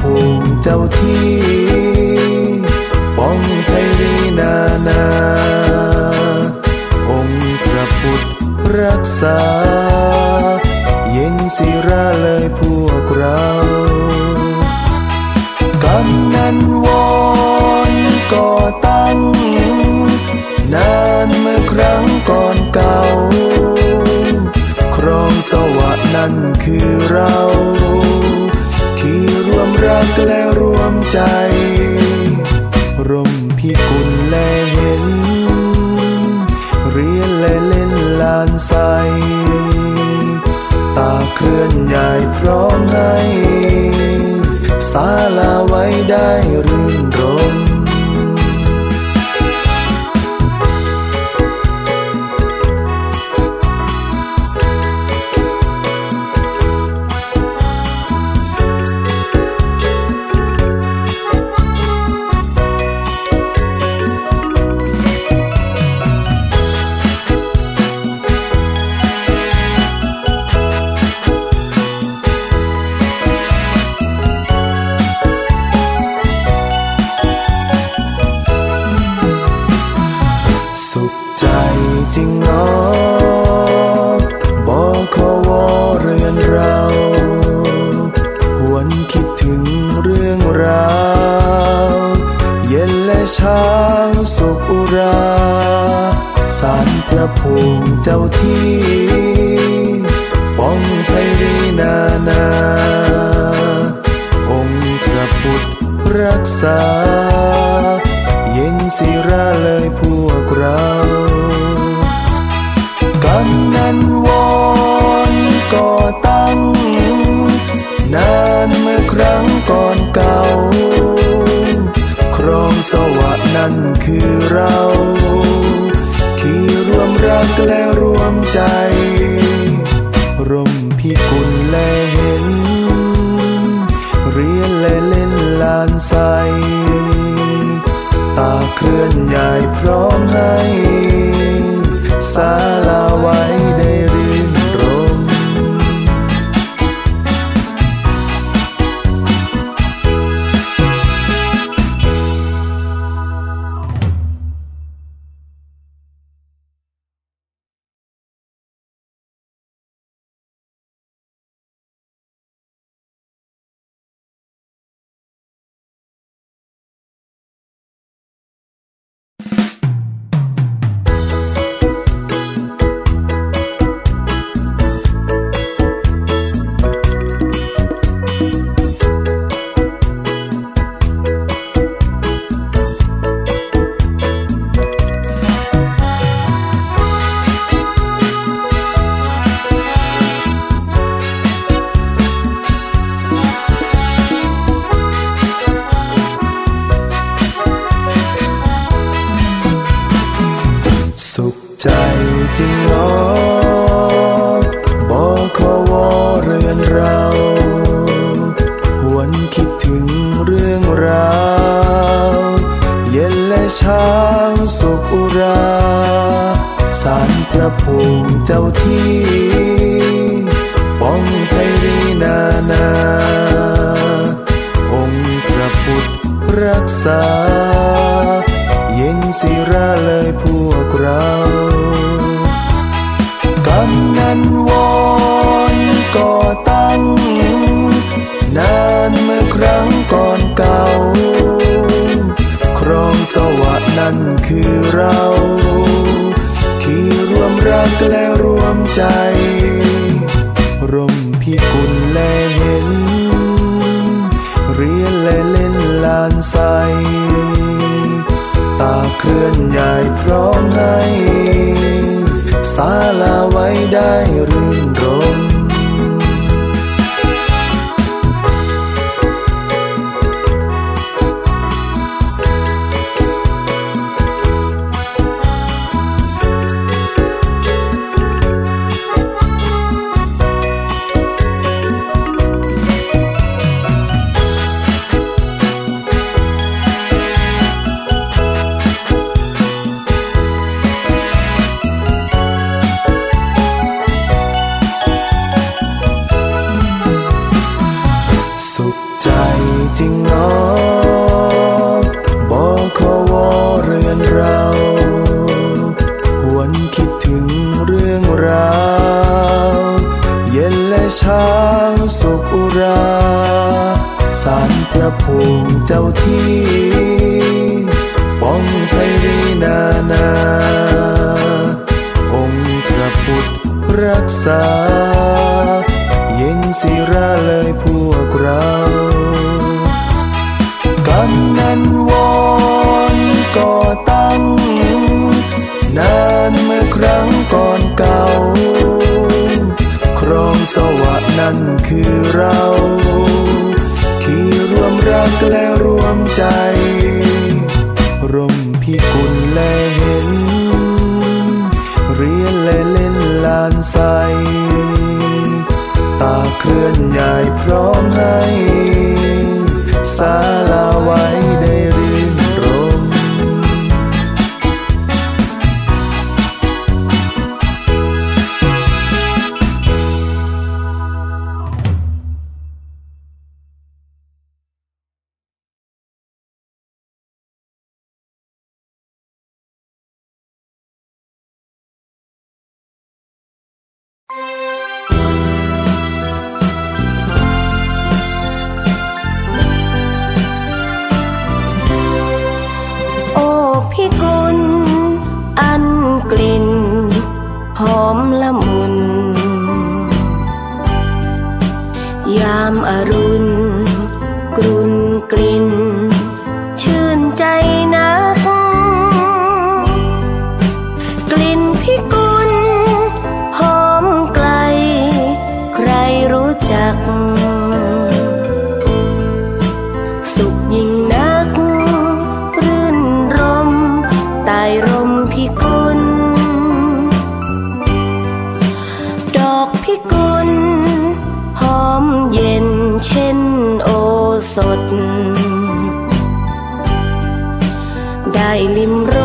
ภูมิเจ้าที่ป้องไพรีนานา องค์พระพุทธรักษา เย็นศิราเลยพวกเรากำนันวอนก่อตั้ง นานเมื่อครั้งก่อนเก่า ครองสวะนั่นคือเรา วมรักและรวมใจ ร่มพิกุลและเห็น เรียนและเล่นลานใส ตาเคลื่อนย้ายพร้อมให้สา รพระภูมิเจ้าที่ป้องไพรีนานา องค์พระพุทธรักษา เย็นศิราเลยพวกเรากำนันวอนก่อตั้ง นานเมื่อครั้งก่อนเก่า ครองสวะนั่นคือเรา รักและรวมใจ ร่มพิกุลและเห็น เรียนและเล่นลานใส ตาเคลื่อนย้ายพร้อมให้ สาลาไว้ ช้างสุขอุราสารพระภูมิเจ้าที่ป้องไพรีนานา องค์พระพุทธรักษา เย็นศิราเลยพวกเรากำนันวอนก่อตั้ง สวะนั่นคือเรา ที่รวมรักและรวมใจ ร่มพิกุลและเห็น เรียนและเล่นลานใส ตาเคลื่อนย้ายพร้อมให้ ศาลาไว้ได้รื่นรม เจ้าที่ป้องไพรีนานา องค์พระพุทธรักษา เย็นศิราเลยพวกเรากำนันวอนก่อตั้ง นานเมื่อครั้งก่อนเก่า ครองสวะนั่นคือเรา รักและรวมใจ ร่มพิกุลและเห็น เรียนและเล่นลานใส ตาเคลื่อนย้ายพร้อมให้ สาลาไว้ ได้ลิมร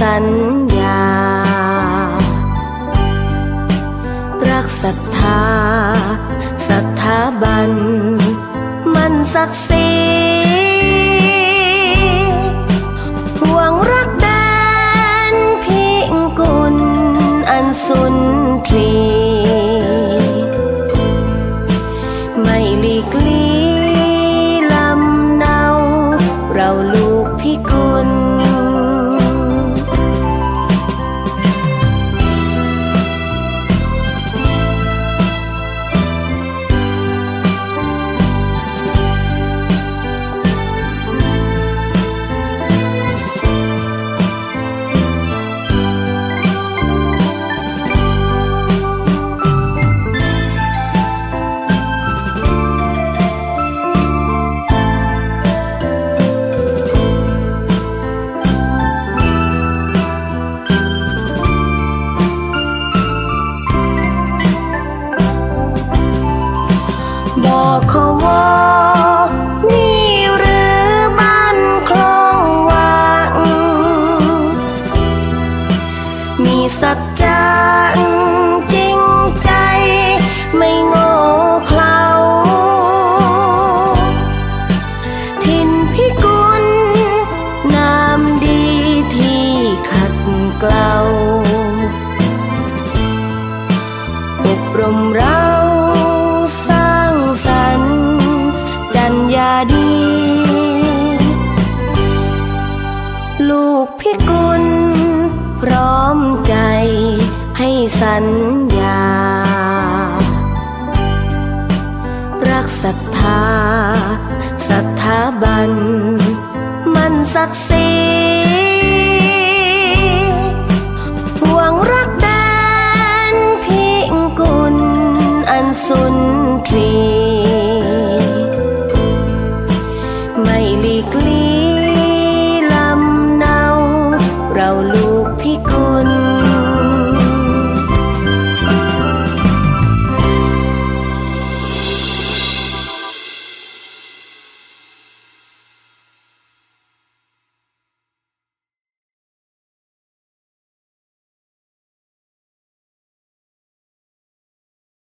สัญญา รักศรัทธาสถาบัน มันศักดิ์ศรี บอกขวนี่หรือบ้านคลองวัง มีสัจจะจริงใจไม่โง่เขลาทินพิกลนามดีที่ขัดเกลาอบรมรัก สัญญา รักศรัทธาศรัทธาบัน มันศักดิ์สิ